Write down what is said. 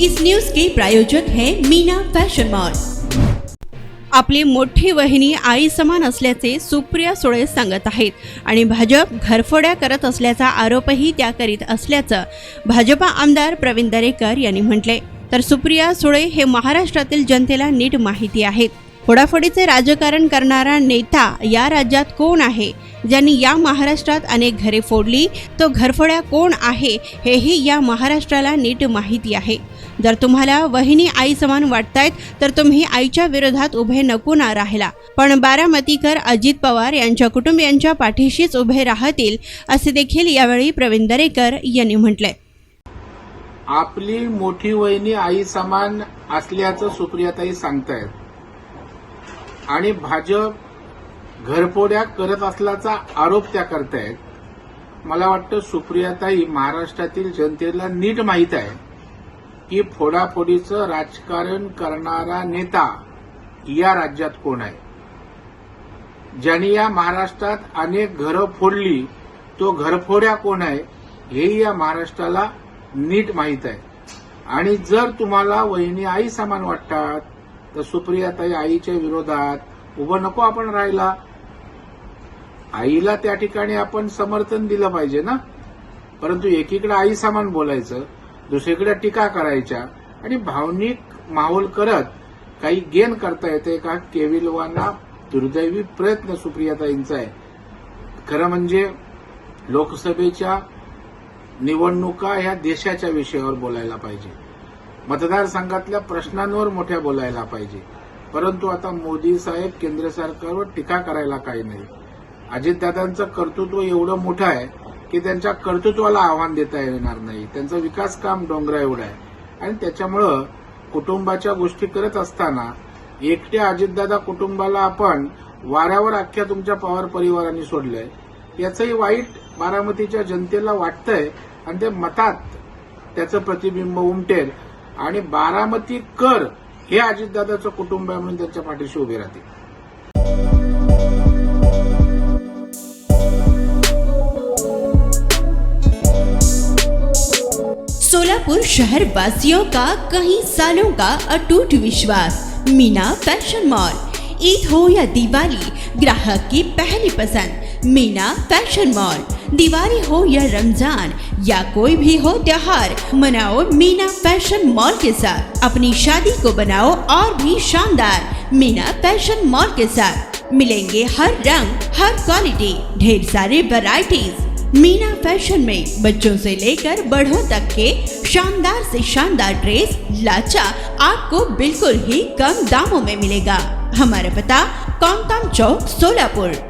इस news के प्रायोजक है Meena fashion mall. आपली मोठी वहिनी आई समान असल्याचे सुप्रिया सुळे सांगत आहेत आणि भाजप घरफोड्या करत असल्याचा आरोपही त्या करीत असल्याचं भाजपा आमदार प्रवीण दरेकर यांनी म्हटले. तर सुप्रिया सुळे हे महाराष्ट्रातील जनतेला नीट माहिती आहेत. फोडाफोडीचे राजकारण करणारा नेता या राज्यात कोण आहे? ज्यांनी या महाराष्ट्रात अनेक घरे फोडली तो घरफोड्या कोण आहे? हेही या महाराष्ट्राला नीट माहिती आहे. जर तुम्हाला वहिनी आई समान वाटतायत तर तुम्ही आईच्या विरोधात उभे नको ना राहिला पण बारामतीकर अजित पवार यांच्या कुटुंबियांच्या पाठीशीच उभे राहतील असे देखील यावेळी प्रवीण दरेकर यांनी म्हटलंय. आपली मोठी वहिनी आई समान असल्याचं सुप्रियाताई सांगतायत. आणि भाजप घरफोड्या करत असल्याचा आरोप त्या करतायत. मला वाटतं सुप्रियाताई महाराष्ट्रातील जनतेला नीट माहीत आहे की फोडाफोडीचं राजकारण करणारा नेता या राज्यात कोण आहे? ज्यांनी या महाराष्ट्रात अनेक घरं फोडली तो घरफोड्या कोण आहे हेही या महाराष्ट्राला नीट माहीत आहे. आणि जर तुम्हाला वहिनी आई समान वाटतात तर सुप्रियाताई आईच्या विरोधात उभं नको आपण राहिला आईला त्या ठिकाणी आपण समर्थन दिलं पाहिजे ना? परंतु एकीकडे आई समान बोलायचं दुसरीकडे टीका करायच्या आणि भावनिक माहोल करत काही गेन करता येते का? केविलवाना दुर्दैवी प्रयत्न सुप्रियाताईंचा आहे. खरं म्हणजे लोकसभेच्या निवडणुका ह्या देशाच्या विषयावर बोलायला पाहिजे. मतदारसंघातल्या प्रश्नांवर मोठ्या बोलायला पाहिजे. परंतु आता मोदी साहेब केंद्र सरकारवर टीका करायला काही नाही. अजितदादांचं कर्तृत्व एवढं मोठं आहे की त्यांच्या कर्तृत्वाला आव्हान देता येणार नाही. त्यांचं विकास काम डोंगरा एवढं आहे. आणि त्याच्यामुळं कुटुंबाच्या गोष्टी करत असताना एकट्या अजितदादा कुटुंबाला आपण वाऱ्यावर अख्ख्या तुमच्या पवार परिवारांनी सोडलंय. याचंही वाईट बारामतीच्या जनतेला वाटतंय आणि ते मतात त्याचं प्रतिबिंब उमटेल आणि बारामती कर हे अजितदादाचं कुटुंब आहे म्हणून त्यांच्या पाठीशी उभे राहतील सोलापुर शहर वासियों का कई सालों का अटूट विश्वास मीना फैशन मॉल ईद हो या दिवाली ग्राहक की पहली पसंद मीना फैशन मॉल दिवाली हो या रमज़ान, या कोई भी हो त्योहार, मनाओ मीना फ़ैशन मॉल के साथ। अपनी शादी को बनाओ और भी शानदार, मीना फ़ैशन मॉल के साथ। मिलेंगे हर रंग, हर क्वालिटी ढेर सारे वैरायटीज मीना फ़ैशन में बच्चों से लेकर बड़ों तक के शानदार से शानदार ड्रेस लाचा आपको बिल्कुल ही कम दामों में मिलेगा। हमारा पता कौनताम चौक, सोलापुर।